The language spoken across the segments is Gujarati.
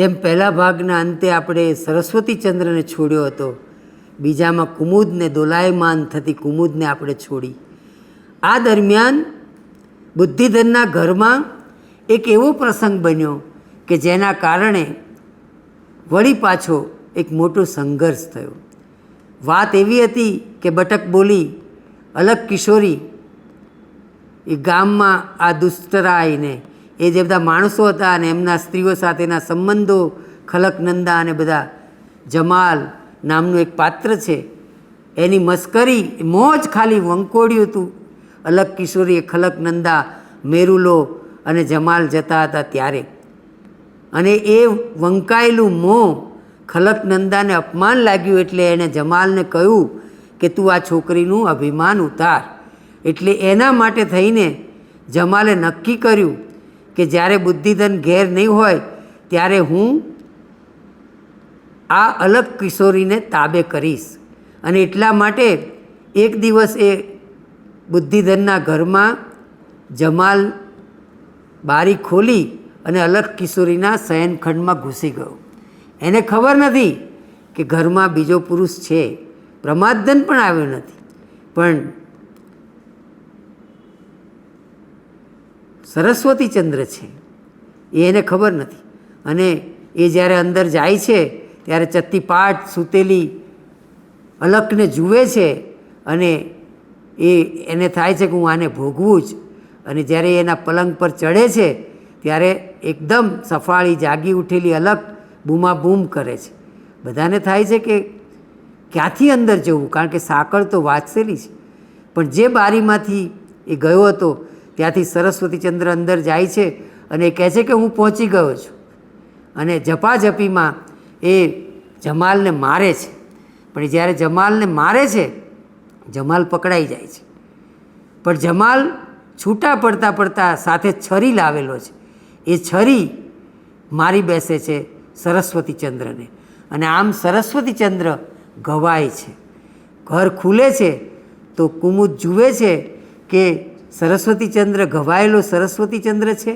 જેમ પહેલા ભાગના અંતે આપણે સરસ્વતી ચંદ્રને છોડ્યો હતો, બીજામાં કુમુદને દોલાયમાન થતી કુમુદને આપણે છોડી. આ દરમિયાન બુદ્ધિધનના ઘરમાં એક એવો પ્રસંગ બન્યો કે જેના કારણે વળી પાછો એક મોટો સંઘર્ષ થયો. વાત એવી હતી કે બટક બોલી, અલગ કિશોરી, એ ગામમાં આ દુષ્ટરાયને એ જે બધા માણસો હતા અને એમના સ્ત્રીઓ સાથેના સંબંધો ખલકનંદા અને બધા જમાલ નામનું એક પાત્ર છે. એની મસ્કરી, મોજ ખાલી વંકોડ્યું હતું. અલગ કિશોરી ખલકનંદા મેરુલો અને જમાલ જતા હતા ત્યારે. અને એ વંકાયેલું મોં ખલકનંદાને અપમાન લાગ્યું એટલે એણે જમાલને કહ્યું કે તું આ છોકરીનું અભિમાન ઉતાર. એટલે એના માટે થઈને જમાલે નક્કી કર્યું કે જ્યારે બુદ્ધિધન ઘેર નહીં હોય, ત્યારે હું આ અલગ કિશોરીને તાબે કરીશ. અને એટલા માટે એક દિવસ એ બુદ્ધિધનના ઘરમાં જમાલ બારી ખોલી અને અલગ કિશોરીના શયનખંડમાં ઘૂસી ગયો. એને ખબર નથી કે ઘરમાં બીજો પુરુષ છે. પ્રમાદધન પણ આવ્યો નથી. પણ સરસ્વતી ચંદ્ર છે. એ એને ખબર નથી. અને એ જ્યારે અંદર જાય છે, ત્યારે ચત્તી પાટ સૂતેલી અલકને જુએ છે અને એ એને થાય છે કે હું આને ભોગવું જ. અને જ્યારે એના પલંગ પર ચડે છે, ત્યારે એકદમ સફાળી જાગી ઉઠેલી અલગ બૂમાબૂમ કરે છે. બધાને થાય છે કે ક્યાંથી અંદર જવું? કારણ કે સાંકળ તો વાંચેલી છે. પણ જે બારીમાંથી એ ગયો હતો ત્યાંથી સરસ્વતી ચંદ્ર અંદર જાય છે અને કહે છે કે હું પહોંચી ગયો છું. અને ઝપાઝપીમાં એ જમાલને મારે છે. પણ જ્યારે જમાલને મારે છે, જમાલ પકડાઈ જાય છે. પણ જમાલ છૂટા પડતા પડતા સાથે છરી લાવેલો છે. એ છરી મારી બેસે છે સરસ્વતી ચંદ્રને. અને આમ સરસ્વતી ચંદ્ર ઘવાય છે. ઘર ખુલે છે તો કુમુદ જુએ છે કે સરસ્વતી ચંદ્ર ઘવાયેલો સરસ્વતીચંદ્ર છે?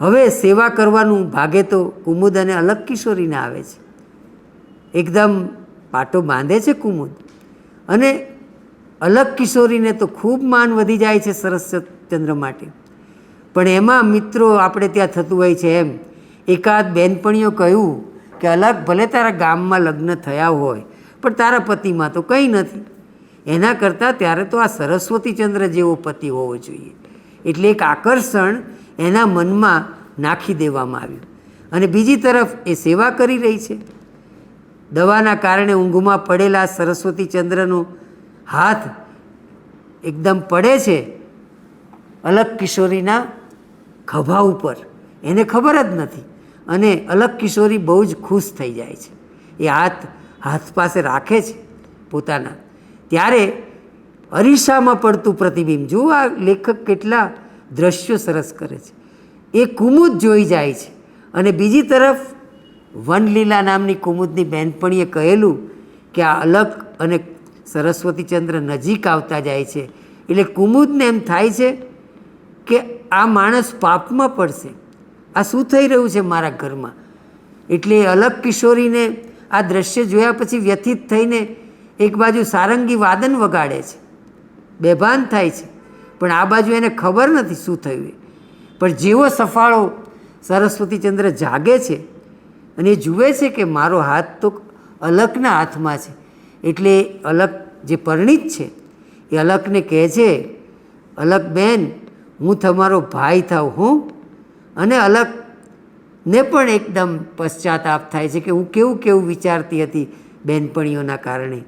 હવે સેવા કરવાનું ભાગે તો કુમુદ અને અલગ કિશોરીને આવે છે. એકદમ પાટો બાંધે છે કુમુદ. અને અલગ કિશોરીને તો ખૂબ માન વધી જાય છે સરસ્વતીચંદ્ર માટે. પણ એમાં મિત્રો આપણે ત્યાં થતું હોય છે એમ. એકાદ બેનપણીઓ કહ્યું કે અલગ ભલે તારા ગામમાં લગ્ન થયા હોય, પણ તારા પતિમાં તો કંઈ નથી. એના કરતાં ત્યારે તો આ સરસ્વતીચંદ્ર જેવો પતિ હોવો જોઈએ. એટલે એક આકર્ષણ એના મનમાં નાખી દેવામાં આવ્યું. અને બીજી તરફ એ સેવા કરી રહી છે. દવાના કારણે ઊંઘમાં પડેલા સરસ્વતીચંદ્રનો હાથ એકદમ પડે છે અલગ કિશોરીના ખભા ઉપર. એને ખબર જ નથી. અને અલગ કિશોરી બહુ જ ખુશ થઈ જાય છે. એ હાથ હાથ પાસે રાખે છે પોતાના. ત્યારે અરીસામાં પડતું પ્રતિબિંબ, જુઓ આ લેખક કેટલા દ્રશ્યો સરસ કરે છે. એ કુમુદ જોઈ જાય છે અને બીજી તરફ વનલીલા નામની કુમુદની બહેનપણીએ કહેલું કે આ અલગ અને સરસ્વતીચંદ્ર નજીક આવતા જાય છે. એટલે કુમુદને એમ થાય છે કે આ માણસ પાપમાં પડશે. આ શું થઈ રહ્યું છે મારા ઘરમાં? એટલે અલગ કિશોરીને આ દ્રશ્ય જોયા પછી વ્યથિત થઈને એક બાજુ સારંગી વાદન વગાડે છે. બેભાન થાય છે. પણ આ બાજુ એને ખબર નથી શું થયું એ. પણ જેવો સફાળો સરસ્વતીચંદ્ર જાગે છે અને એ જુએ છે કે મારો હાથ તો અલગના હાથમાં છે. એટલે અલગ જે પરણિત છે, એ અલગને કહે છે અલગ બેન, હું તમારો ભાઈ થાઉં, હું. અને અલગને પણ એકદમ પશ્ચાતાપ થાય છે કે હું કેવું કેવું વિચારતી હતી બેનપણીઓના કારણે.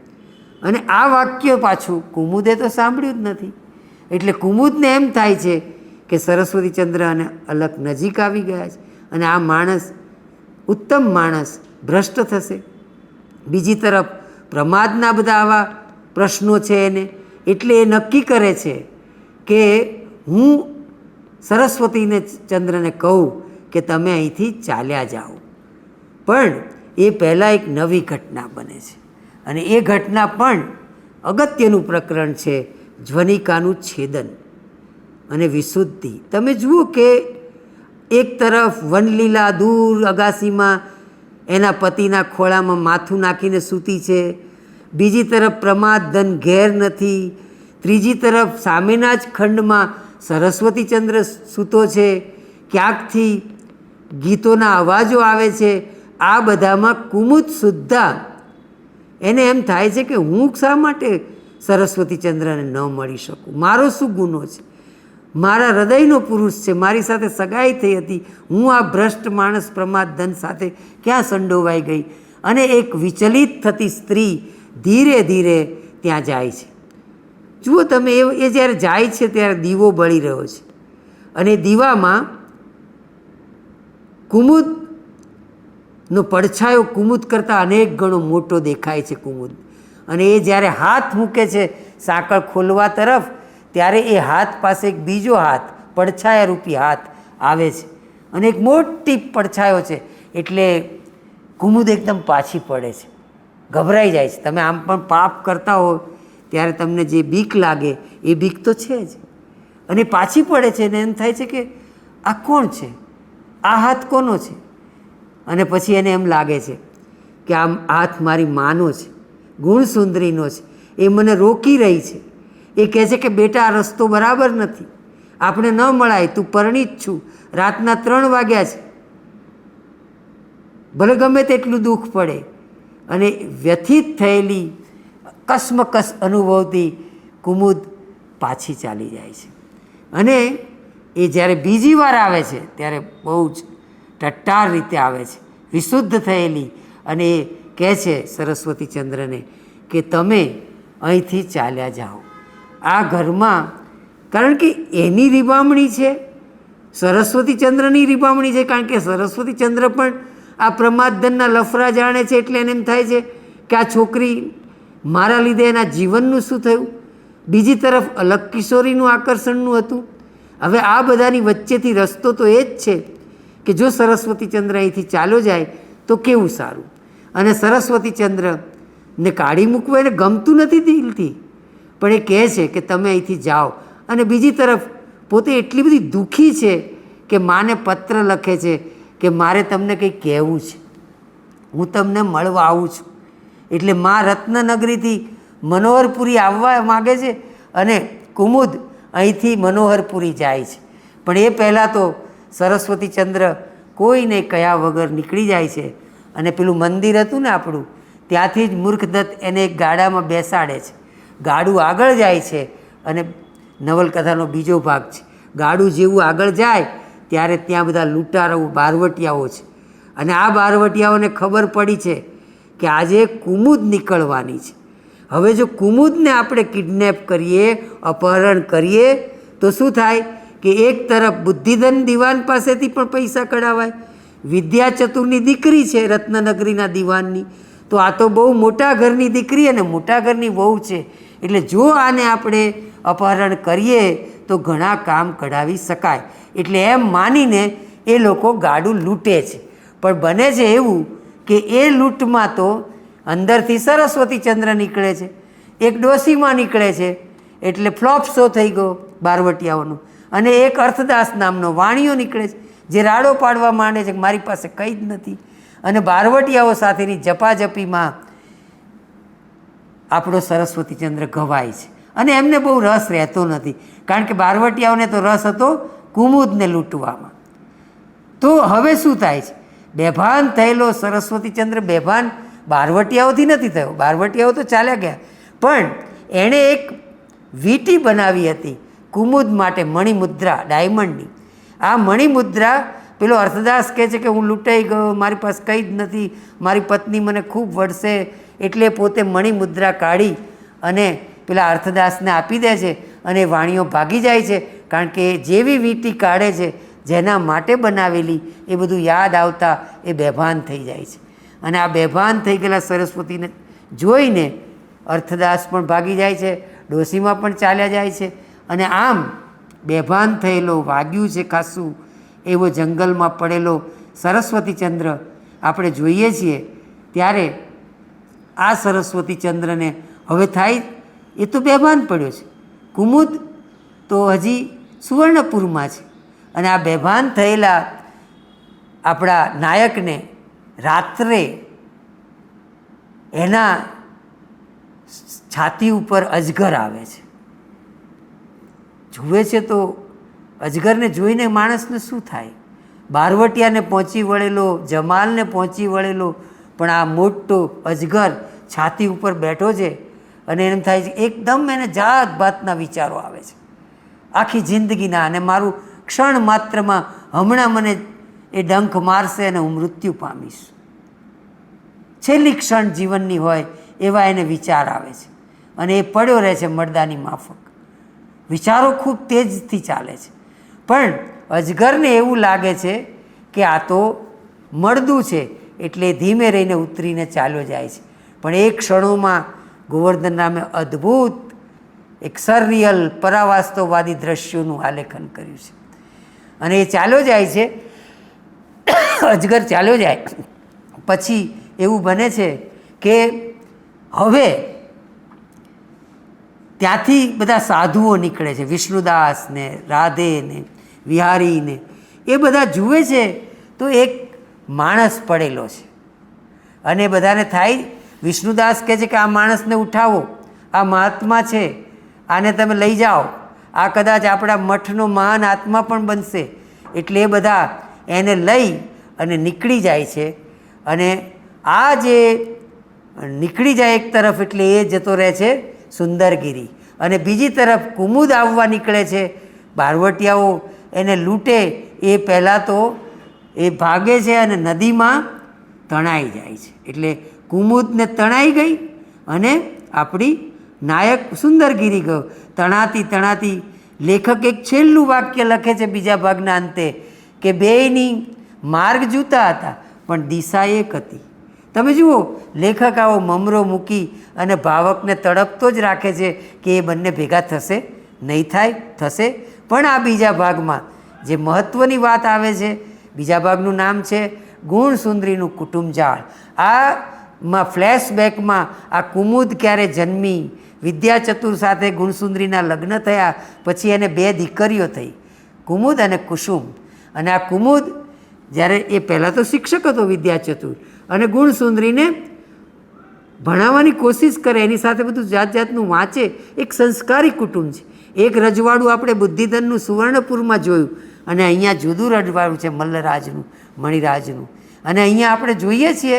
અને આ વાક્ય પાછું કુમુદે તો સાંભળ્યું જ નથી. એટલે કુમુદને એમ થાય છે કે સરસ્વતીચંદ્ર અને અલગ નજીક આવી ગયા છે અને આ માણસ, ઉત્તમ માણસ, ભ્રષ્ટ થશે. બીજી તરફ, પ્રમાદના બધા આવા પ્રશ્નો છે એને, એટલે એ નક્કી કરે છે કે હું સરસ્વતીને ચંદ્રને કહું કે તમે અહીંથી ચાલ્યા જાઓ. પણ એ પહેલાં એક નવી ઘટના બને છે. અને એ ઘટના પણ અગત્યનું પ્રકરણ છે, જ્વનિકાનું છેદન અને વિશુદ્ધિ. તમે જુઓ કે એક તરફ વનલીલા દૂર અગાસીમાં એના પતિના ખોળામાં માથું નાખીને સૂતી છે, બીજી તરફ પ્રમાદ ધન ઘેર નથી, ત્રીજી તરફ સામેના જ ખંડમાં સરસ્વતીચંદ્ર સૂતો છે, ક્યાંકથી ગીતોના અવાજો આવે છે, આ બધામાં કુમુદ સુદ્ધા એને એમ થાય છે કે હું શા માટે સરસ્વતીચંદ્રને ન મળી શકું? મારો શું ગુનો છે? મારા હૃદયનો પુરુષ છે, મારી સાથે સગાઈ થઈ હતી. હું આ ભ્રષ્ટ માણસ પ્રમાદ ધન સાથે ક્યાં સંડોવાઈ ગઈ? અને એક વિચલિત થતી સ્ત્રી ધીરે ધીરે ત્યાં જાય છે. જુઓ તમે, એ એ જ્યારે જાય છે ત્યારે દીવો બળી રહ્યો છે. અને દીવામાં કુમુદનો પડછાયો કુમુદ કરતાં અનેક ગણો મોટો દેખાય છે કુમુદ. અને એ જ્યારે હાથ મૂકે છે સાંકળ ખોલવા તરફ, ત્યારે એ હાથ પાસે એક બીજો હાથ પડછાયા રૂપી હાથ આવે છે. અને એક મોટી પડછાયો છે, એટલે કુમુદ એકદમ પાછી પડે છે. ગભરાઈ જાય છે. તમે આમ પણ પાપ કરતા હો, ત્યારે તમને જે બીક લાગે, એ બીક તો છે જ. અને પાછી પડે છે અને એમ થાય છે કે, આ કોણ છે? આ હાથ કોનો છે? અને પછી એને એમ લાગે છે કે આમ હાથ મારી માનો છે ગુણસુંદરીનો છે, એ મને રોકી રહી છે. એ કહે છે કે બેટા, આ રસ્તો બરાબર નથી. આપણે ન મળાય, તું પરણિત છું. રાતના ત્રણ વાગ્યા છે. ભલે ગમે તેટલું દુઃખ પડે, અને વ્યથિત થયેલી કસમકસ અનુભવતી કુમુદ પાછી ચાલી જાય છે. અને એ જ્યારે બીજી વાર આવે છે, ત્યારે બહુ જ ટટ્ટાર રીતે આવે છે. વિશુદ્ધ થયેલી. અને એ કહે છે સરસ્વતીચંદ્રને કે તમે અહીંથી ચાલ્યા જાઓ. આ ઘરમાં, કારણ કે એની રીબામણી છે સરસ્વતીચંદ્રની રીબામણી છે, કારણ કે સરસ્વતીચંદ્ર પણ આ પ્રમાદધનના લફરા જાણે છે એટલે એને એમ થાય છે કે આ છોકરી મારા લીધે એના જીવનનું શું થયું? બીજી તરફ અલગ કિશોરીનું આકર્ષણનું હતું. હવે આ બધાની વચ્ચેથી રસ્તો તો એ જ છે કે જો સરસ્વતીચંદ્ર અહીંથી ચાલ્યો જાય તો કેવું સારું? અને સરસ્વતીચંદ્રને કાઢી મૂકવું એને ગમતું નથી દિલથી. પણ એ કહે છે કે તમે અહીંથી જાઓ. અને બીજી તરફ, પોતે એટલી બધી દુઃખી છે કે માને પત્ર લખે છે કે મારે તમને કંઈ કહેવું છે. હું તમને મળવા આવું છું. એટલે મા રત્નનગરીથી મનોહરપુરી આવવા માગે છે અને કુમુદ અહીંથી મનોહરપુરી જાય છે. પણ એ પહેલાં તો સરસ્વતીચંદ્ર કોઈને કયા વગર નીકળી જાય છે? અને પેલું મંદિર હતું ને આપણું, ત્યાંથી જ મૂર્ખદત્ત એને એક ગાડામાં બેસાડે છે. ગાડું આગળ જાય છે અને નવલકથાનો બીજો ભાગ છે. ગાડું જેવું આગળ જાય, ત્યારે ત્યાં બધા લૂંટારો બારવટિયાઓ છે. અને આ બારવટિયાઓને ખબર પડી છે કે આજે કુમુદ નીકળવાની છે. હવે જો કુમુદને આપણે કિડનેપ કરીએ, અપહરણ કરીએ, તો શું થાય? કે એક તરફ બુદ્ધિધન દિવાન પાસેથી પણ પૈસા કઢાવાય, વિદ્યા ચતુરની દીકરી છે રત્નનગરીના દિવાનની, તો આ તો બહુ મોટા ઘરની દીકરી અને મોટા ઘરની વહુ છે. એટલે જો આને આપણે અપહરણ કરીએ, તો ઘણા કામ કઢાવી શકાય. એટલે એમ માનીને એ લોકો ગાડું લૂંટે છે. પણ બને છે એવું કે એ લૂંટમાં તો અંદરથી સરસ્વતીચંદ્ર નીકળે છે. એક ડોસીમાં નીકળે છે. એટલે ફ્લોપ શો થઈ ગયો બારવટિયાઓનો. અને એક અર્થદાસ નામનો વાણિયો નીકળે છે, જે રાડો પાડવા માંડે છે કે મારી પાસે કંઈ જ નથી. અને બારવટિયાઓ સાથેની જપાજપીમાં આપણો સરસ્વતીચંદ્ર ઘવાય છે. અને એમને બહુ રસ રહેતો નથી, કારણ કે બારવટિયાઓને તો રસ હતો કુમુદને લૂંટવામાં. તો હવે શું થાય છે? બેભાન થયેલો સરસ્વતીચંદ્ર બેભાન બારવટિયાઓથી નથી થયો. બારવટિયાઓ તો ચાલ્યા ગયા. પણ એણે એક વીંટી બનાવી હતી. કુમુદ માટે મણિમુદ્રા, ડાયમંડની. આ મણિમુદ્રા, પેલો અર્થદાસ કહે છે કે હું લૂંટાઈ ગયો, મારી પાસે કંઈ જ નથી, મારી પત્ની મને ખૂબ વળશે એટલે પોતે મણિમુદ્રા કાઢી અને પેલા અર્થદાસને આપી દે છે અને વાણીઓ ભાગી જાય છે, કારણ કે જેવી વીંટી કાઢે છે, જેના માટે બનાવેલી, એ બધું યાદ આવતા એ બેભાન થઈ જાય છે. અને આ બેભાન થઈ ગયેલા સરસ્વતીને જોઈને અર્થદાસ પણ ભાગી જાય છે, ડોસીમાં પણ ચાલ્યા જાય છે અને આમ બેભાન થયેલો વાગ્યું છે ખાસું, એવો જંગલમાં પડેલો સરસ્વતીચંદ્ર આપણે જોઈએ છીએ, ત્યારે આ સરસ્વતીચંદ્રને હવે થાય એ તો બેભાન પડ્યો છે. કુમુદ તો હજી સુવર્ણપુરમાં છે અને આ બેભાન થયેલા આપણા નાયકને રાત્રે એના છાતી ઉપર અજગર આવે છે. જુએ છે તો અજગરને જોઈને માણસને શું થાય? બારવટિયાને પહોંચી વળેલો, જમાલને પહોંચી વળેલો, પણ આ મોટો અજગર છાતી ઉપર બેઠો છે અને એમ થાય છે, એકદમ એને જાત ભાતના વિચારો આવે છે. આખી જિંદગીના અને મારું ક્ષણ માત્રમાં હમણાં મને એ ડંખ મારશે અને હું મૃત્યુ પામીશ. છેલ્લી ક્ષણ જીવનની હોય એવા એને વિચાર આવે છે અને એ પડ્યો રહે છે મરદાની માફક. વિચારો ખૂબ તેજથી ચાલે છે. પણ અજગરને એવું લાગે છે કે આ તો મળદું છે એટલે ધીમે રહીને ઉતરીને ચાલ્યો જાય છે. પણ એ ક્ષણોમાં ગોવર્ધન રામે અદ્ભુત, એક સરરિયલ પરાવાસ્તવવાદી દ્રશ્યોનું આલેખન કર્યું છે. અને એ ચાલ્યો જાય છે, અજગર ચાલ્યો જાય, પછી એવું બને છે કે હવે ત્યાંથી બધા સાધુઓ નીકળે છે. વિષ્ણુદાસ ને રાધે ને વિહારી ને એ બધા જુએ છે તો એક માણસ પડેલો છે. અને બધાને થાય, વિષ્ણુદાસ કહે છે કે આ માણસને ઉઠાવો. આ મહાત્મા છે. આને તમે લઈ જાઓ. આ કદાચ આપણા મઠનો મહાન આત્મા પણ બનશે. એટલે એ બધા એને લઈ અને નીકળી જાય છે. અને આ જે નીકળી જાય એક તરફ એટલે એ જતો રહે છે સુંદરગીરી. અને બીજી તરફ કુમુદ આવવા નીકળે છે. બારવટિયાઓ એને લૂંટે, એ પહેલાં તો એ ભાગે છે અને નદીમાં તણાઈ જાય છે. એટલે કુમુદને તણાઈ ગઈ અને આપણી નાયક સુંદરગીરી ગયો તણાતી તણાતી લેખક એક છેલ્લું વાક્ય લખે છે બીજા ભાગના અંતે, કે બેયની માર્ગ જૂતા હતા, પણ દિશા એક હતી. તમે જુઓ, લેખક આવો મમરો મૂકી અને ભાવકને તડપતો જ રાખે છે કે એ બંને ભેગા થશે. નહીં થાય, થશે. પણ આ બીજા ભાગમાં જે મહત્ત્વની વાત આવે છે, બીજા ભાગનું નામ છે ગુણ સુંદરીનું કુટુંબ જાળ. આ માં ફ્લેશબેકમાં આ કુમુદ ક્યારે જન્મી, વિદ્યા ચતુર સાથે ગુણસુંદરીના લગ્ન થયા, પછી એને બે દીકરીઓ થઈ. કુમુદ અને કુસુમ. અને આ કુમુદ જ્યારે એ પહેલાં તો શિક્ષક હતો વિદ્યાચતુર અને ગુણસુંદરીને ભણાવવાની કોશિશ કરે, એની સાથે બધું જાત જાતનું વાંચે, એક સંસ્કારી કુટુંબ છે. એક રજવાડું આપણે બુદ્ધિધનનું સુવર્ણપુરમાં જોયું અને અહીંયા જુદું રજવાડું છે, મલ્લરાજનું, મણિરાજનું. અને અહીંયા આપણે જોઈએ છીએ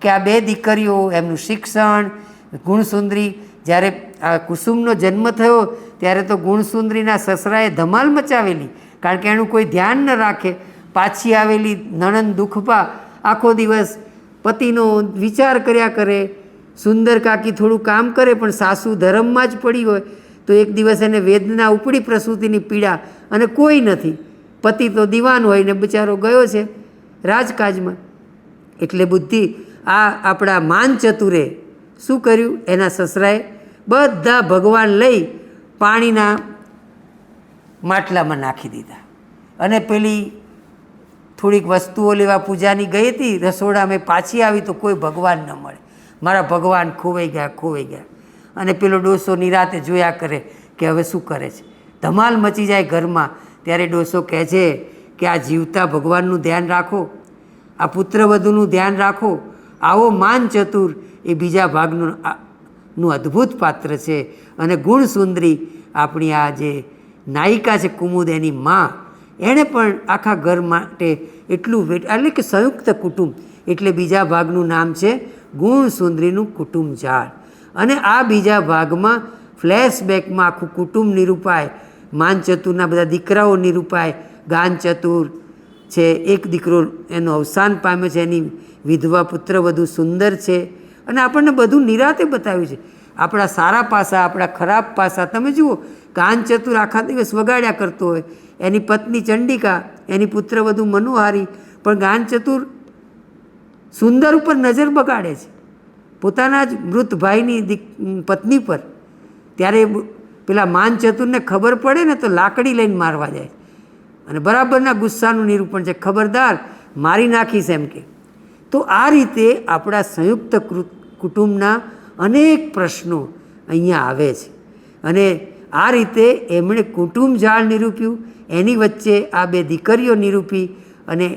કે આ બે દીકરીઓ, એમનું શિક્ષણ ગુણસુંદરી જ્યારે આ કુસુમનો જન્મ થયો, ત્યારે તો ગુણસુંદરીના સસરાએ ધમાલ મચાવેલી, કારણ કે એનું કોઈ ધ્યાન ન રાખે. પાછી આવેલી નણંદ દુઃખપા આખો દિવસ પતિનો વિચાર કર્યા કરે. સુંદર કાકી થોડું કામ કરે, પણ સાસુ ધર્મમાં જ પડી હોય, તો એક દિવસ એને વેદના ઉપડી પ્રસૂતિની પીડા અને કોઈ નથી. પતિ તો દીવાન હોય ને બિચારો ગયો છે રાજકાજમાં. એટલે બુદ્ધિ આ આપણા માન ચતુરે શું કર્યું? એના સસરાએ બધા ભગવાન લઈ પાણીના માટલામાં નાખી દીધા. અને પેલી થોડીક વસ્તુઓ લેવા પૂજાની ગઈ હતી, રસોડા મેં પાછી આવી તો કોઈ ભગવાન ન મળે. મારા ભગવાન ખોવાઈ ગયા ખોવાઈ ગયા. અને પેલો ડોસો નિરાતે જોયા કરે કે હવે શું કરે છે? ધમાલ મચી જાય ઘરમાં, ત્યારે ડોસો કહે છે કે આ જીવતા ભગવાનનું ધ્યાન રાખો, આ પુત્રવધુનું ધ્યાન રાખો. આવો માન ચતુર એ બીજા ભાગનું નું અદ્ભુત પાત્ર છે. અને ગુણ સુંદરી આપણી આ જે નાયિકા છે કુમુદ, એની માં એણે પણ આખા ઘર માટે એટલું વેટ, એટલે કે સંયુક્ત કુટુંબ, એટલે બીજા ભાગનું નામ છે ગુણ સુંદરીનું કુટુંબ ઝાડ અને આ બીજા ભાગમાં ફ્લેશબેકમાં આખું કુટુંબ નિરૂપાય, માનચતુરના બધા દીકરાઓ નિરૂપાય, ગાનચતુર છે, એક દીકરો એનું અવસાન પામે છે, એની વિધવા પુત્ર વધુ સુંદર છે. અને આપણને બધું નિરાતે બતાવ્યું છે. આપણા સારા પાસા, આપણા ખરાબ પાસા, તમે જુઓ કાન ચતુર આખા દિવસ વગાડ્યા કરતો હોય. એની પત્ની ચંડિકા, એની પુત્ર વધુ મનોહારી, પણ ગાન ચતુર સુંદર ઉપર નજર બગાડે છે. પોતાના જ મૃત ભાઈની પત્ની પર. ત્યારે પેલા માન ચતુરને ખબર પડે ને તો લાકડી લઈને મારવા જાય. અને બરાબરના ગુસ્સાનું નિરૂપણ છે. ખબરદાર, મારી નાખીશ એમ કે. તો આ રીતે આપણા સંયુક્ત કુટુંબના અનેક પ્રશ્નો અહીંયા આવે છે. અને આ રીતે એમણે કુટુંબ જાળ નિરૂપ્યું, એની વચ્ચે આ બે દીકરીઓ નિરૂપી અને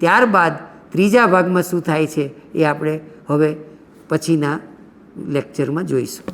ત્યારબાદ ત્રીજા ભાગમાં શું થાય છે એ આપણે હવે પછીના લેક્ચરમાં જોઈશું.